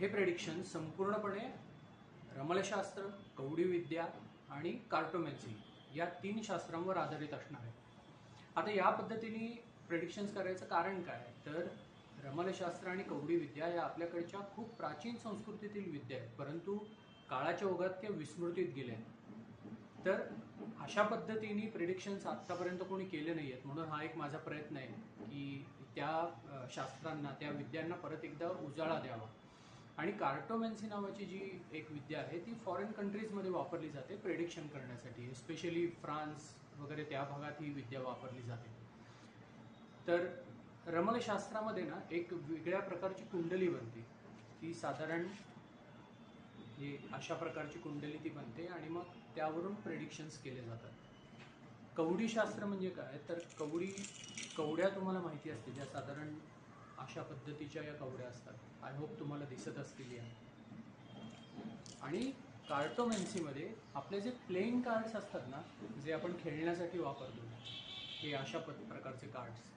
हे प्रेडिक्शन संपूर्णपणे रमलशास्त्र कवडीविद्या आणि कार्टोमॅन्सी या तीन शास्त्रांवर आधारित असणार आहे. आता या पद्धतीने प्रेडिक्शन्स करायचं कारण काय? तर रमलशास्त्र आणि कवडीविद्या या आपल्याकडच्या खूप प्राचीन संस्कृतीतील विद्या आहेत. परंतु काळाच्या ओघात त्या विस्मृतीत गेल्या तर अशा पद्धतीने प्रिडिक्शन्स आत्तापर्यंत कोणी केले नाही आहेत. म्हणून हा एक माझा प्रयत्न आहे की त्या शास्त्रांना त्या विद्यांना परत एकदा उजाळा द्यावा. आणि कार्टोमॅन्सी नावाची जी एक विद्या आहे ती फॉरेन कंट्रीजमध्ये वापरली जाते प्रेडिक्शन करण्यासाठी. स्पेशली फ्रान्स वगैरे त्या भागात ही विद्या वापरली जाते. तर रमलशास्त्रामध्ये ना एक वेगळ्या प्रकारची कुंडली बनते. ती साधारण हे अशा प्रकारची कुंडली ती बनते आणि मग त्यावरून प्रेडिक्शन्स केले जातात. कवडीशास्त्र म्हणजे काय? तर कवडी कवड्या तुम्हाला माहिती असते ज्या साधारण अशा पद्धतीच्या या कवड्या असतात. आय होप तुम्हाला दिसत असतील या. आणि कार्टोमॅन्सीमध्ये आपले जे प्लेइंग कार्ड्स असतात ना जे आपण खेळण्यासाठी वापरतो हे अशा प्रकारचे कार्ड्स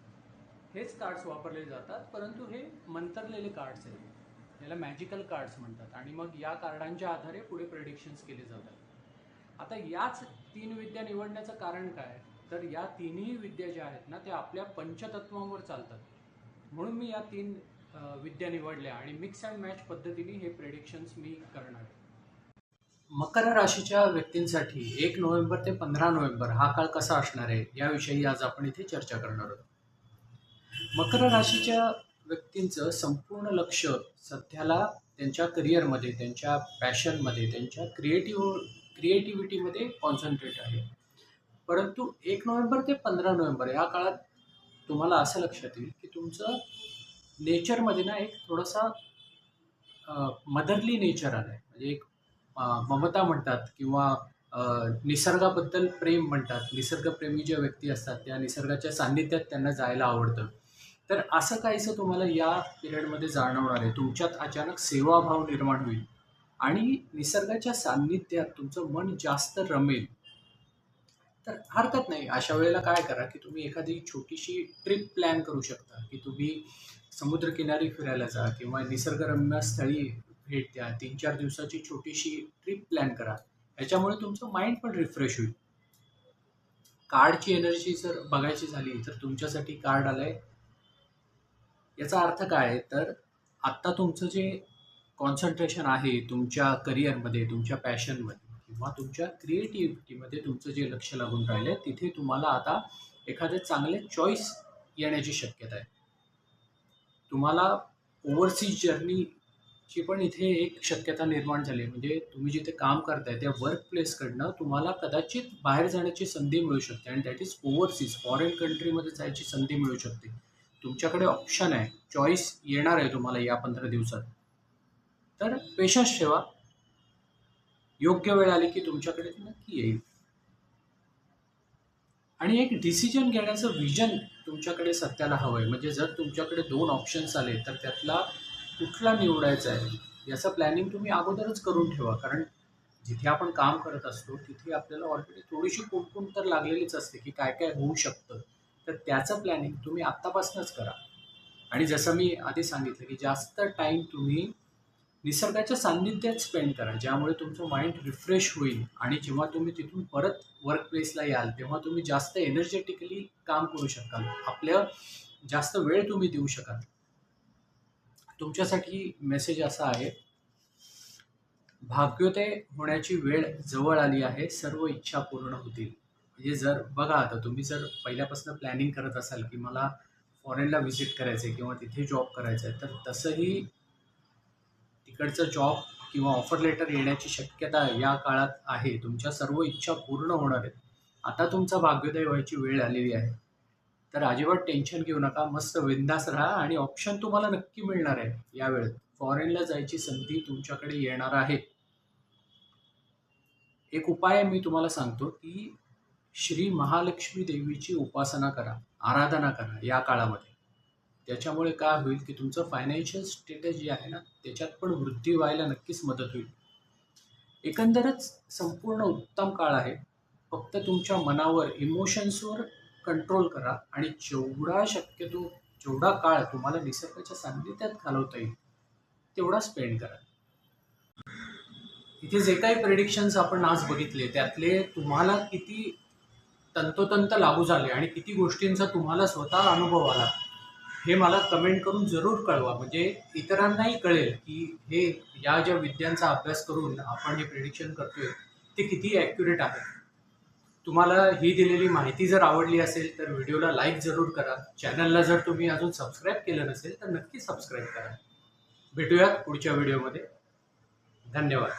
हेच कार्ड्स वापरले जातात परंतु हे मंतरलेले कार्ड्स आहेत. याला मॅजिकल कार्ड्स म्हणतात. आणि मग या कार्डांच्या आधारे पुढे प्रेडिक्शन्स केले जातात. आता याच तीन विद्या निवडण्याचं कारण काय? तर या तिन्ही विद्या ज्या आहेत ना त्या आपल्या पंचतत्वांवर चालतात. म्हणून मी या तीन विद्या निवडल्या आणि मिक्स अँड मॅच पद्धतीने हे प्रेडिक्शन्स मी करणार आहे. मकर राशीच्या व्यक्तींसाठी एक नोव्हेंबर ते पंधरा नोव्हेंबर हा काळ कसा असणार आहे याविषयी आज आपण इथे चर्चा करणार आहोत. मकर राशीच्या व्यक्तींचं संपूर्ण लक्ष सध्याला त्यांच्या करिअरमध्ये त्यांच्या पॅशनमध्ये त्यांच्या क्रिएटिव्ह क्रिएटिव्हिटीमध्ये कॉन्सन्ट्रेट आहे. परंतु एक नोव्हेंबर ते पंधरा नोव्हेंबर या काळात तुम्हाला असं लक्षात येईल की तुमचं नेचरमध्ये ना एक थोडासा मदरली नेचर आलं आहे म्हणजे एक ममता म्हणतात किंवा निसर्गाबद्दल प्रेम म्हणतात. निसर्गप्रेमी ज्या व्यक्ती असतात त्या निसर्गाच्या सान्निध्यात त्यांना जायला आवडतं. तर असं काहीसं तुम्हाला या पिरियडमध्ये जाणवणार आहे. तुमच्यात अचानक सेवाभाव निर्माण होईल आणि निसर्गाच्या सान्निध्यात तुमचं मन जास्त रमेल. तर हरकत नाही. अशा वेळेला काय करा की तुम्ही एखादी छोटीशी ट्रिप प्लॅन करू शकता. की तुम्ही समुद्रकिनारी फिरायला जा किंवा निसर्गरम्य स्थळी भेट द्या. तीन चार दिवसाची छोटीशी ट्रिप प्लॅन करा. याच्यामुळे तुमचं माइंड पण रिफ्रेश होईल. कार्डची एनर्जी जर बघायची झाली तर तुमच्यासाठी कार्ड आलंय. याचा अर्थ काय? आहे तर आत्ता तुमचं जे कॉन्सन्ट्रेशन आहे तुमच्या करिअरमध्ये तुमच्या पॅशनमध्ये किंवा तुमच्या क्रिएटिव्हिटीमध्ये तुमचं जे लक्ष लागून राहिलं तिथे तुम्हाला आता एखादे चांगले चॉईस येण्याची शक्यता आहे. तुम्हाला ओव्हरसीज जर्नीची पण इथे एक शक्यता निर्माण झाली म्हणजे तुम्ही जिथे काम करताय त्या वर्क प्लेसकडनं तुम्हाला कदाचित बाहेर जाण्याची संधी मिळू शकते आणि दॅट इज ओव्हरसीज फॉरेन कंट्रीमध्ये जायची संधी मिळू शकते. तुमच्याकडे ऑप्शन आहे चॉईस येणार आहे तुम्हाला या पंधरा दिवसात. तर पेशन्स ठेवा. योग्य वेळ आली की तुमच्याकडे ती नक्की येईल. आणि एक डिसिजन घेण्याचं विजन तुमच्याकडे सत्याला हवं आहे म्हणजे जर तुमच्याकडे दोन ऑप्शन्स आले तर त्यातला कुठला निवडायचा आहे? याचं प्लॅनिंग तुम्ही अगोदरच करून ठेवा. कारण जिथे आपण काम करत असतो तिथे आपल्याला ऑलरेडी थोडीशी कुणकुण तर लागलेलीच असते की काय काय होऊ शकतं. तर त्याचं प्लॅनिंग तुम्ही आत्तापासूनच करा. आणि जसं मी आधी सांगितलं की जास्त टाईम तुम्ही निसर्गाच्या सान्निध्यात स्पेंड करा ज्यामुळे तुमचं माइंड रिफ्रेश होईल. आणि जेव्हा तुम्ही तिथून परत वर्क प्लेसला याल तेव्हा तुम्ही जास्त एनर्जेटिकली काम करू शकाल. आपल्या जास्त वेळ तुम्ही देऊ शकाल. तुमच्यासाठी मेसेज असा आहे भाग्योदय होण्याची वेळ जवळ आली आहे सर्व इच्छा पूर्ण होतील. म्हणजे जर बघा आता तुम्ही जर पहिल्यापासून प्लॅनिंग करत असाल की मला फॉरेनला व्हिजिट करायचं आहे किंवा तिथे जॉब करायचा आहे तर तसंही इकडचं जॉब किंवा ऑफर लेटर येण्याची शक्यता या काळात आहे. तुमच्या सर्व इच्छा पूर्ण होणार आहेत. आता तुमचा भाग्योदय व्हायची वेळ आलेली आहे. तर अजिबात टेन्शन घेऊ नका. मस्त विंदास राहा आणि ऑप्शन तुम्हाला नक्की मिळणार आहे या वेळेत फॉरेनला जायची संधी तुमच्याकडे येणार आहे. एक उपाय मी तुम्हाला सांगतो की श्री महालक्ष्मी देवीची उपासना करा आराधना करा या काळामध्ये. त्याच्यामुळे काय होईल की तुमचं फायनान्शियल स्टेटस जे आहे ना त्याच्यात पण वृद्धी व्हायला नक्कीच मदत होईल. एकंदरच संपूर्ण उत्तम काळ आहे. फक्त तुमच्या मनावर इमोशन्सवर कंट्रोल करा आणि जेवढा शक्यतो जेवढा काळ तुम्हाला निसर्गाच्या सान्निध्यात घालवता येईल तेवढा स्पेंड करा. इथे जे काही प्रेडिक्शन्स आपण आज बघितले त्यातले तुम्हाला किती तंतोतंत लागू झाले आणि किती गोष्टींचा तुम्हाला स्वतः अनुभव आला हे मला कमेंट करून जरूर कळवा. म्हणजे इतरांनाही कळेल की हे या ज्या विद्यांचा अभ्यास करून आपण हे प्रिडिक्शन करतोय ते किती ॲक्युरेट आहे. तुम्हाला ही दिलेली माहिती जर आवडली असेल तर व्हिडिओला लाईक जरूर करा. चॅनलला जर तुम्ही अजून सबस्क्राईब केलं नसेल तर नक्की सबस्क्राईब करा. भेटूयात पुढच्या व्हिडिओमध्ये धन्यवाद.